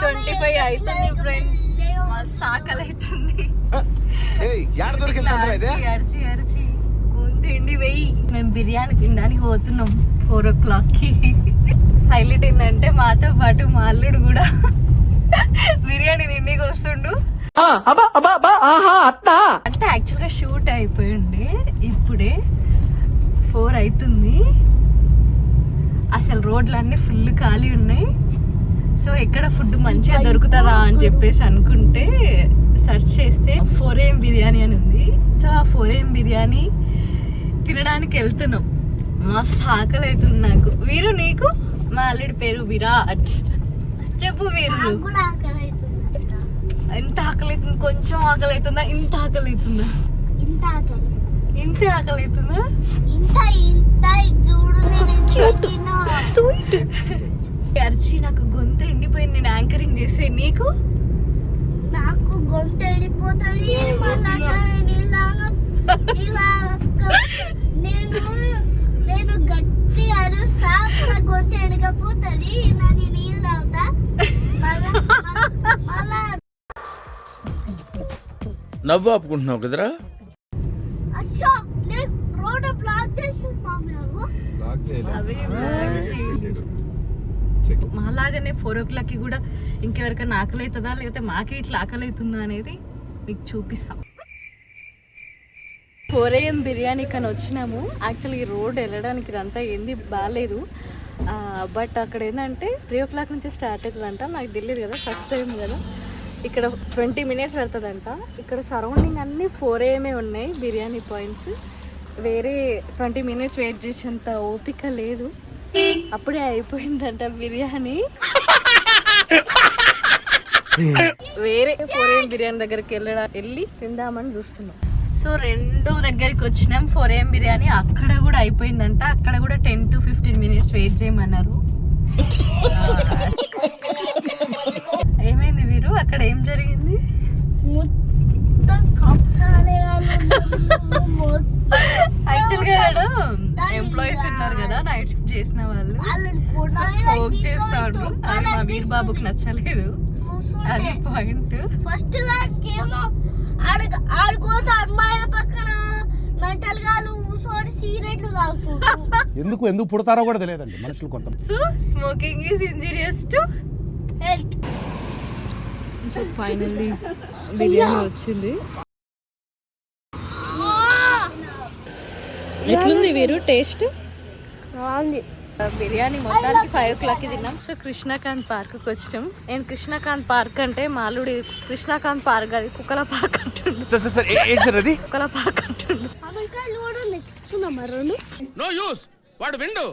Twenty five అవుతుంది friends మస్తు ఆకలి అవుతుంది. అరిచి అరిచి అరిచి. తిండి వెయ్యి. మేము బిర్యానీ తినడానికి పోతున్నాం ఫోర్ ఓ క్లాక్కి హైలైట్ ఏంటంటే మాతో పాటు మా అల్లుడు కూడా బిర్యానీ తిండికి వస్తుండు. అంటే యాక్చువల్గా షూట్ అయిపోయింది ఇప్పుడే ఫోర్ అవుతుంది. అసలు రోడ్లన్నీ ఫుల్ ఖాళీ ఉన్నాయి. సో ఎక్కడ ఫుడ్ మంచిగా దొరుకుతుందా అని చెప్పేసి అనుకుంటే సెర్చ్ చేస్తే ఫోరేం బిర్యానీ అని ఉంది. సో ఆ ఫోరేం బిర్యానీ తినడానికి వెళ్తున్నాం. మస్తు ఆకలి అవుతుంది నాకు. వీరు నీకు? మా అల్లుడి పేరు విరాట్. చెప్పు వీరు. ఎంత ఆకలి అవుతుంది? కొంచెం ఆకలి అవుతుందా? ఇంత ఆకలి అవుతుందా? ఇంత ఆకలి. ఇంత ఆకలి అవుతుందా? ఇంత ఇంత చూడు. స్వీట్ అరిచి నాకు గొంతు ఎండిపోయింది నేను యాంకరింగ్ చేసే నీకు? నాకు గొంతు ఎండిపోతుంది మళ్ళా నేను నేను నేను గట్టి అరుసా నా గొంతు ఎండకపోతుంది నన్ను నీళ్ళు మళ్ళా నవ్వు ఆపుకుంటున్నావు కదరా? అచ్చా నేను రోడ్ బ్లాక్ చేసి పాము అవి మాలాగానే ఫోర్ ఓ క్లాక్కి కూడా ఇంకెవరికైనా ఆకలి అవుతుందా లేకపోతే మాకే ఇట్లా ఆకలి అవుతుందా అనేది మీకు చూపిస్తాం. ఫోర్ ఏఎం బిర్యానీ కానీ వచ్చినాము. యాక్చువల్లీ ఈ రోడ్ వెళ్ళడానికి ఇదంతా ఏంది బాగాలేదు బట్ అక్కడ ఏంటంటే త్రీ ఓ క్లాక్ నుంచి స్టార్ట్ అవుతుందంట. నాకు తెలియదు కదా ఫస్ట్ టైం కదా. ఇక్కడ ట్వంటీ మినిట్స్ పడుతుందంట ఇక్కడ సరౌండింగ్ అన్నీ ఫోర్ ఏఎమే ఉన్నాయి బిర్యానీ పాయింట్స్ వేరే ట్వంటీ మినిట్స్ వెయిట్ చేసేంత ఓపిక లేదు. అప్పుడే అయిపోయిందంట బిర్యానీ. వేరే ఫోరేం బిర్యానీ దగ్గరికి వెళ్ళడా వెళ్ళి తిందామని చూస్తున్నాం. సో రెండు దగ్గరికి వచ్చినాం ఫోరేం బిర్యానీ. అక్కడ కూడా అయిపోయిందంట. అక్కడ కూడా ten to fifteen minutes wait చేయమన్నారు. నైట్ షిఫ్ట్ చేసిన వాళ్ళు. స్మోక్ చేస్తాడు. అది మా వీర్ బాబుకి నచ్చలేదు. అది పాయింట్ ఫస్ట్ దానికి ఏమో ఆడ ఆడుకోతే అమ్మాయిల పక్కన మెంటల్ గాలు కూర్చొని సిగరెట్లు తాగుతుండ్రు ఎందుకు? ఎందుకు పుడతారో కూడా తెలియదండి మనుషులు కొంత. So smoking is injurious to health so finally biryani వచ్చింది. ఎట్లుంది వీరు? టేస్ట్ బాగుంది. బిర్యానీ మొత్తానికి ఫైవ్ ఓ క్లాక్కి తిన్నాం. సో కృష్ణకాంత్ పార్క్కి వచ్చినాం నేను కృష్ణకాంత్ పార్క్ అంటే మాలుడి కృష్ణకాంత్ పార్క్ అది కుక్కల పార్క్ అంటుండు. సార్ సార్ సార్ ఏ- ఏంటి సార్ అది? కుక్కల పార్క్ అంటుండు. అమెరికాలో కూడా నెచ్చుకున్నాం రెండు. నో యూస్ వాడు విండు.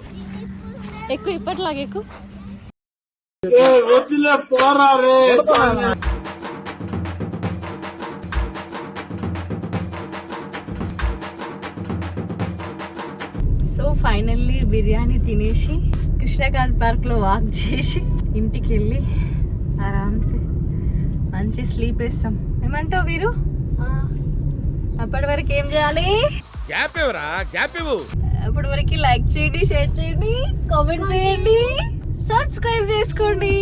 ఎక్కువ ఇప్పటిలాగా ఎక్కువ. సో ఫైనల్లీ బిర్యానీ తినేసి కృష్ణకాంత్ పార్క్లో వాక్ చేసి ఇంటికి వెళ్ళి ఆరామ్సే మంచి స్లీప్ వేస్తాం. ఏమంటావు వీరు? అప్పటి వరకు ఏం చేయాలి? గ్యాప్ ఇవ్వరా? గ్యాప్ ఇవ్వు. అప్పటి వరకు లైక్ చేయండి షేర్ చేయండి కామెంట్ చేయండి సబ్స్క్రైబ్ చేసుకోండి.